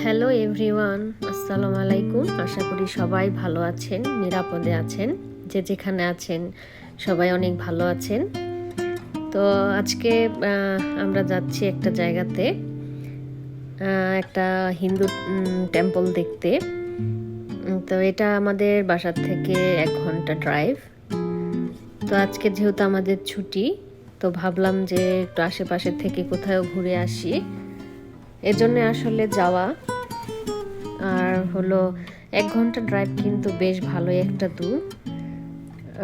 Hello everyone আসসালামু আলাইকুম আশা করি সবাই ভালো আছেন, নিরাপদে আছেন। যে যেখানে আছেন, সবাই অনেক ভালো আছেন। তো আজকে আমরা যাচ্ছি একটা জায়গাতে একটা হিন্দু টেম্পল দেখতে। তো এটা আমাদের বাসার থেকে এক ঘণ্টা ড্রাইভ তো আজকে যেহেতু আমাদের ছুটি, তো ভাবলাম যে একটু আশেপাশে থেকে কোথাও ঘুরে আসি। এজন্য আসলে যাওয়া আর হলো এক ঘণ্টা ড্রাইভ কিন্তু বেশ ভালোই একটা দূর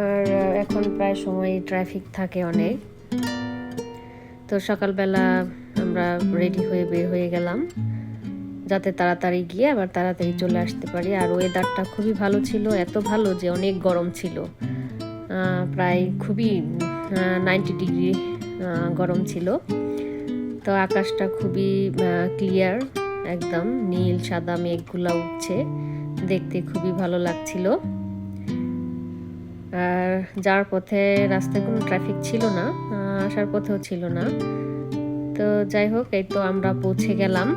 আর এখন প্রায় সময় ট্রাফিক থাকে অনেক। তো সকালবেলা আমরা রেডি হয়ে বের হয়ে গেলাম। যাতে তাড়াতাড়ি গিয়ে আবার তাড়াতাড়ি চলে আসতে পারি। আর ওয়েদারটা খুবই ভালো ছিল, এত ভালো যে অনেক গরম ছিল। প্রায় খুবই নাইনটি ডিগ্রি গরম ছিল। তো আকাশটা খুবই ক্লিয়ার একদম নীল, সাদা মেঘগুলা উঠছে। দেখতে খুবই ভালো লাগছিল। আর যাওয়ার পথে রাস্তায় কোনো ট্রাফিক ছিল না আসার পথেও ছিল না। তো যাই হোক, এই তো আমরা পৌঁছে গেলাম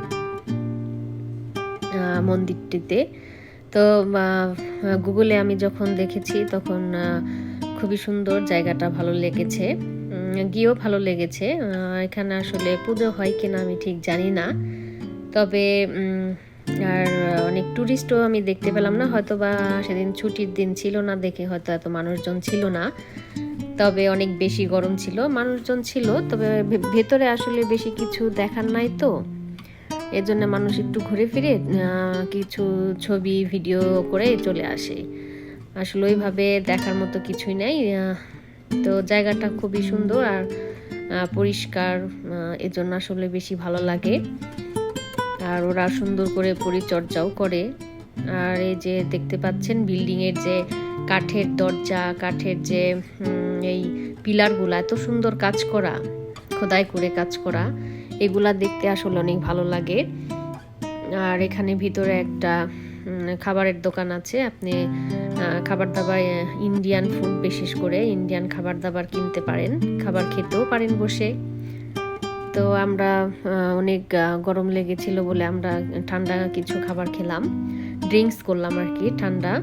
মন্দিরটিতে। তো গুগলে আমি যখন দেখেছি, তখন খুবই সুন্দর জায়গাটা ভালো লেগেছে। গিয়েও ভালো লেগেছে। এখানে আসলে পুজো হয় কিনা আমি ঠিক জানি না। তবে আর অনেক ট্যুরিস্টও আমি দেখতে পেলাম না। হয়তো বা সেদিন ছুটির দিন ছিল না দেখে হয়তো এত মানুষজন ছিল না। তবে অনেক বেশি গরম ছিল, মানুষজন ছিল। তবে ভেতরে আসলে বেশি কিছু দেখার নাই তো। এজন্য মানুষ একটু ঘুরে ফিরে কিছু ছবি ভিডিও করে চলে আসে। আসলে ওইভাবে দেখার মতো কিছুই নেই। তো জায়গাটা খুবই সুন্দর আর পরিষ্কার এজন্য আসলে বেশি ভালো লাগে। আর ওরা সুন্দর করে পরিচর্যাও করে। আর এই যে দেখতে পাচ্ছেন বিল্ডিং এর যে কাঠের দরজা, কাঠের যে এই পিলারগুলা এত সুন্দর কাজ করা, খোদাই করে কাজ করা, এগুলা দেখতে আসলে অনেক ভালো লাগে। আর এখানে ভিতরে একটা খাবারের দোকান আছে, আপনি খাবার দাবার ইন্ডিয়ান ফুড বিশেষ করে ইন্ডিয়ান খাবার দাবার কিনতে পারেন। খাবার খেতেও পারেন বসে। তো আমরা অনেক গরম লেগেছিল বলে আমরা ঠান্ডা কিছু খাবার খেলাম। ড্রিঙ্কস করলাম আর কি, ঠান্ডা।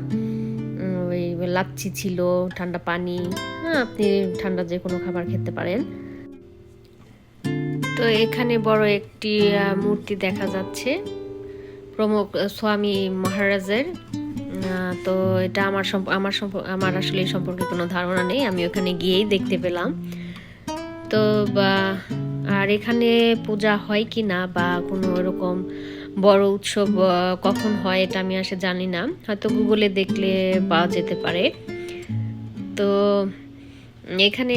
ওই লাচ্ছি ছিল, ঠান্ডা পানি। হ্যাঁ আপনি ঠান্ডা যে কোনো খাবার খেতে পারেন। তো এখানে বড় একটি মূর্তি দেখা যাচ্ছে। প্রমুখ স্বামী মহারাজের। তো এটা আমার আমার আমার আসলে এই সম্পর্কে কোনো ধারণা নেই, আমি ওখানে গিয়েই দেখতে পেলাম। তো বা, আর এখানে পূজা হয় কি না বা কোনো এরকম বড় উৎসব কখন হয় এটা আমি আসলে জানি না। হয়তো গুগলে দেখলে পাওয়া যেতে পারে। তো এখানে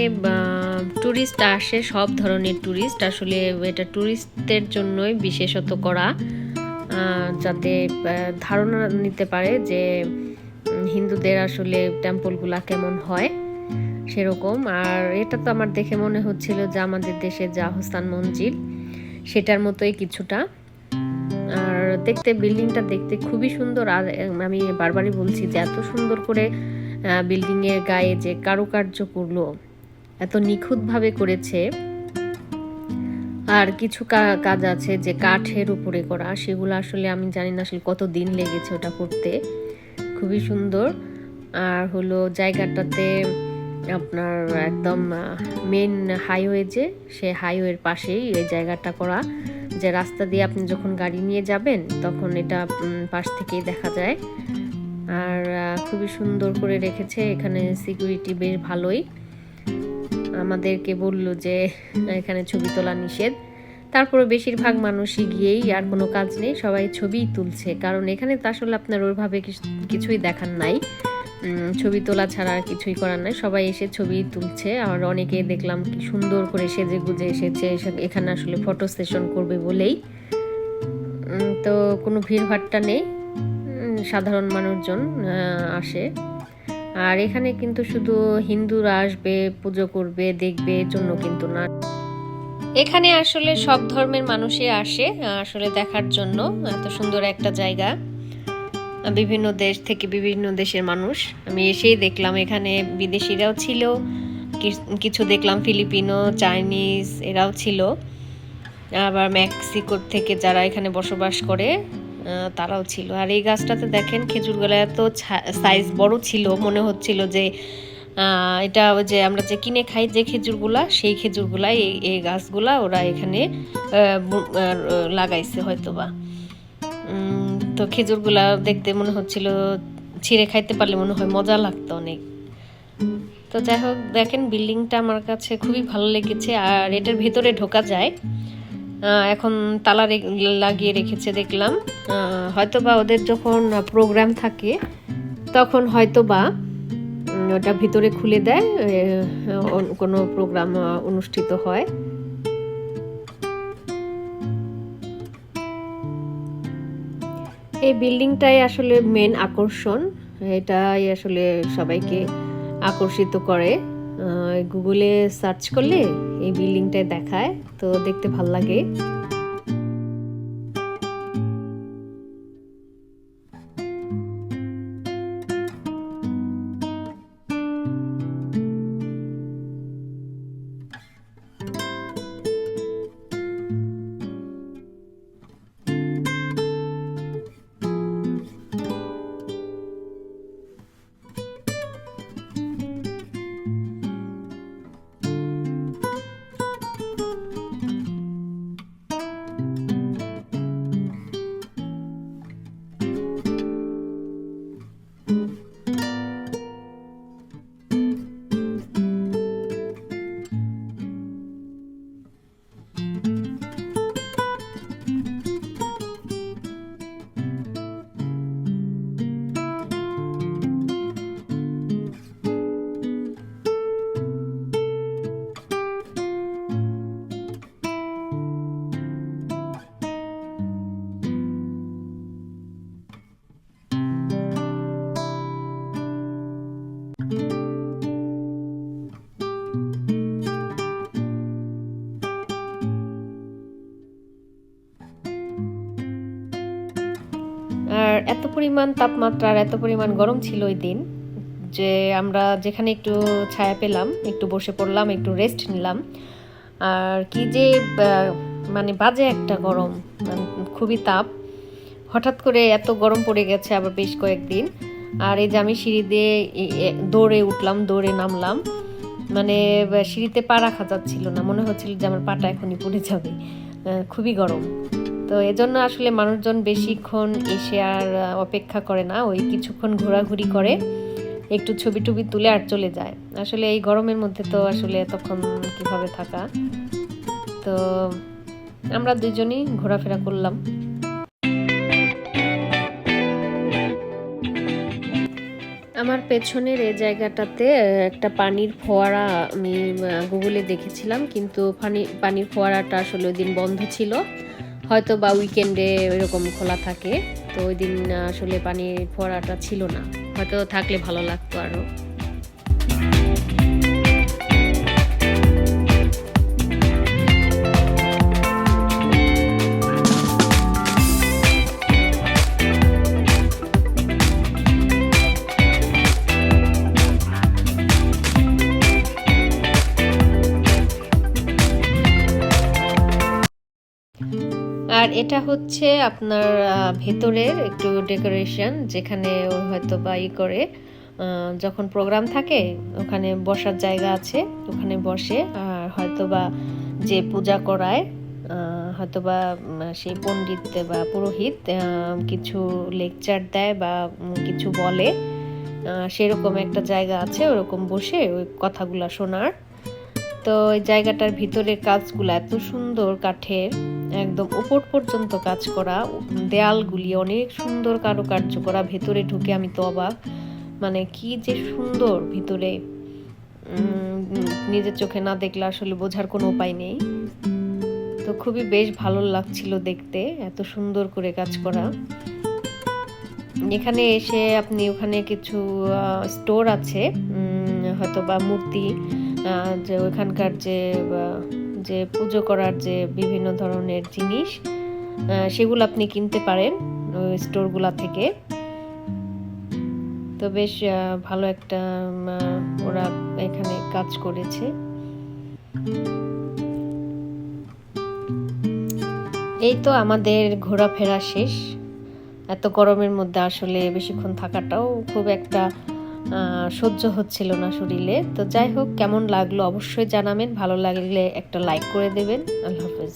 ট্যুরিস্ট আসে, সব ধরনের ট্যুরিস্ট আসলে এটা ট্যুরিস্টদের জন্যই বিশেষত করা যাতে ধারণা নিতে পারে যে হিন্দুদের আসলে টেম্পলগুলা কেমন হয়? সেরকম। আর এটা তো আমার দেখে মনে হচ্ছিল যে আমাদের দেশে যে আহস্থান মঞ্জিল সেটার মতোই কিছুটা। আর দেখতে বিল্ডিংটা দেখতে খুবই সুন্দর। আর আমি বারবারই বলছি যে এত সুন্দর করে বিল্ডিং এর গায়ে যে কারুকার্য করল এত নিখুঁতভাবে করেছে। আর কিছু কাজ আছে যে কাঠের উপরে করা, সেগুলো আসলে আমি জানি না আসলে কত দিন লেগেছে ওটা করতে। খুবই সুন্দর। আর হলো জায়গাটাতে আপনার একদম মেন হাইওয়ে যে, সে হাইওয়ের পাশেই এই জায়গাটা করা। যে রাস্তা দিয়ে আপনি যখন গাড়ি নিয়ে যাবেন, তখন এটা পাশ থেকেই দেখা যায়। আর খুবই সুন্দর করে রেখেছে। এখানে সিকিউরিটি বেশ ভালোই। আমাদেরকে বলল যে, এখানে ছবি তোলা নিষেধ। তারপরে বেশিরভাগ মানুষই গিয়েই আর কোনো কাজ নেই, সবাই ছবিই তুলছে। কারণ এখানে তো আসলে আপনার ওইভাবে কিছুই দেখার নাই। ছবি তোলা ছাড়া আর কিছুই করার নাই। সবাই এসে ছবি তুলছে। আর অনেকে দেখলাম কি সুন্দর করে সেজে গুজে এসেছে। এসে- এখানে আসলে ফটো সেশন করবে বলেই। তো কোনো ভিড়ভাট্টা নেই। সাধারণ মানুষজন আসে। আর এখানে কিন্তু শুধু হিন্দুরা আসবে, পুজো করবে, দেখবে জন্য কিন্তু না। এখানে আসলে সব ধর্মের মানুষই আসে, আসলে দেখার জন্য। এত সুন্দর একটা জায়গা। বিভিন্ন দেশ থেকে বিভিন্ন দেশের মানুষ। আমি এসেই দেখলাম এখানে বিদেশিরাও ছিল কিছু দেখলাম ফিলিপিনো, চাইনিজ এরাও ছিল। আবার মেক্সিকোর থেকে যারা এখানে বসবাস করে তারাও ছিল। আর এই গাছটাতে দেখেন খেজুরগুলো এত সাইজ বড় ছিল, মনে হচ্ছিল যে এটা ওই যে আমরা যে কিনে খাই যে খেজুরগুলা সেই খেজুরগুলা এই এই গাছগুলা ওরা এখানে বু- লাগাইছে হয়তোবা। তো খেজুরগুলা দেখতে মনে হচ্ছিল ছিঁড়ে খাইতে পারলে মনে হয় মজা লাগতো অনেক। তো যাই হোক দেখেন বিল্ডিংটা আমার কাছে খুবই ভালো লেগেছে আর এটার ভেতরে ঢোকা যায়। এখন তালা লাগিয়ে রেখেছে দেখলাম। আহ, হয়তোবা ওদের যখন প্রোগ্রাম থাকে তখন হয়তোবা উম, ওটা ভিতরে খুলে দেয় কোনো প্রোগ্রাম অনুষ্ঠিত হয়। এই বিল্ডিংটাই আসলে মেন আকর্ষণ। এটাই আসলে সবাইকে আকর্ষিত করে। গুগলে সার্চ করলে এই বিল্ডিংটাই দেখায় তো দেখতে ভালো লাগে। আর এত পরিমাণ তাপমাত্রা আর এত পরিমাণ গরম ছিল ওই দিন যে আমরা যেখানে একটু ছায়া পেলাম, একটু বসে পড়লাম, একটু রেস্ট নিলাম। আর কি যে মানে বাজে একটা গরম খুবই তাপ। হঠাৎ করে এত গরম পড়ে গেছে আবার বেশ কয়েকদিন। আর এই যে আমি সিঁড়ি দিয়ে দৌড়ে উঠলাম, দৌড়ে নামলাম মানে সিঁড়িতে পা রাখা যাচ্ছিল না। মনে হচ্ছিল যে আমার পাটা এখনই পড়ে যাবে। খুবই গরম। তো এজন্য আসলে মানুষজন বেশিক্ষণ এসে আর অপেক্ষা করে না। ওই কিছুক্ষণ ঘোরাঘুরি করে, একটু ছবি টবি তুলে আর চলে যায়। আসলে এই গরমের মধ্যে তো আসলে তখন কীভাবে থাকা? তো আমরা দুজনই ঘোরাফেরা করলাম। আমার পেছনের এই জায়গাটাতে একটা পানির ফোয়ারা আমি গুগলে দেখেছিলাম। কিন্তু পানি, পানির ফোয়ারাটা আসলে ওই দিন বন্ধ ছিল। হয়তো বা উইকেন্ডে এরকম খোলা থাকে। তো ওই দিন আসলে পানির ফোয়ারাটা ছিল না। হয়তো থাকলে ভালো লাগতো আরও আর এটা হচ্ছে আপনার ভেতরের একটু ডেকোরেশন যেখানে হয়তো বা ই করে। যখন প্রোগ্রাম থাকে, ওখানে বসার জায়গা আছে, ওখানে বসে, আর হয়তো বা যে পূজা করায় হয়তো বা সেই পণ্ডিত বা পুরোহিত কিছু লেকচার দেয় বা কিছু বলে। সেরকম একটা জায়গা আছে, ওরকম বসে ওই কথাগুলা শোনার। তো ওই জায়গাটার ভিতরের কাজগুলো, এত সুন্দর কাঠের। একদম উপর পর্যন্ত কাজ করা, দেয়ালগুলি অনেক সুন্দর কারুকার্য করা, ভেতরে ঢুকে আমি তো অবাক মানে কি যে সুন্দর ভিতরে নিজের চোখে না দেখলে আসলে বোঝার কোনো উপায় নেই। তো খুবই বেশ ভালো লাগছিল দেখতে, এত সুন্দর করে কাজ করা। এখানে এসে আপনি ওখানে কিছু স্টোর আছে হয়তো বা মূর্তি যে ওখানকার যে যে পুজো করার যে বিভিন্ন ধরনের জিনিস সেগুলো আপনি কিনতে পারেন স্টোরগুলা থেকে। তো বেশ ভালো একটা ওরা এখানে কাজ করেছে। এই তো আমাদের ঘোরাফেরা শেষ। এত গরমের মধ্যে আসলে বেশিক্ষণ থাকাটাও খুব একটা সহ্য হচ্ছিল না শরীরে। তো যাই হোক, কেমন লাগল অবশ্যই জানাবেন। ভালো লাগলে একটা লাইক করে দেবেন। আল্লাহ হাফেজ।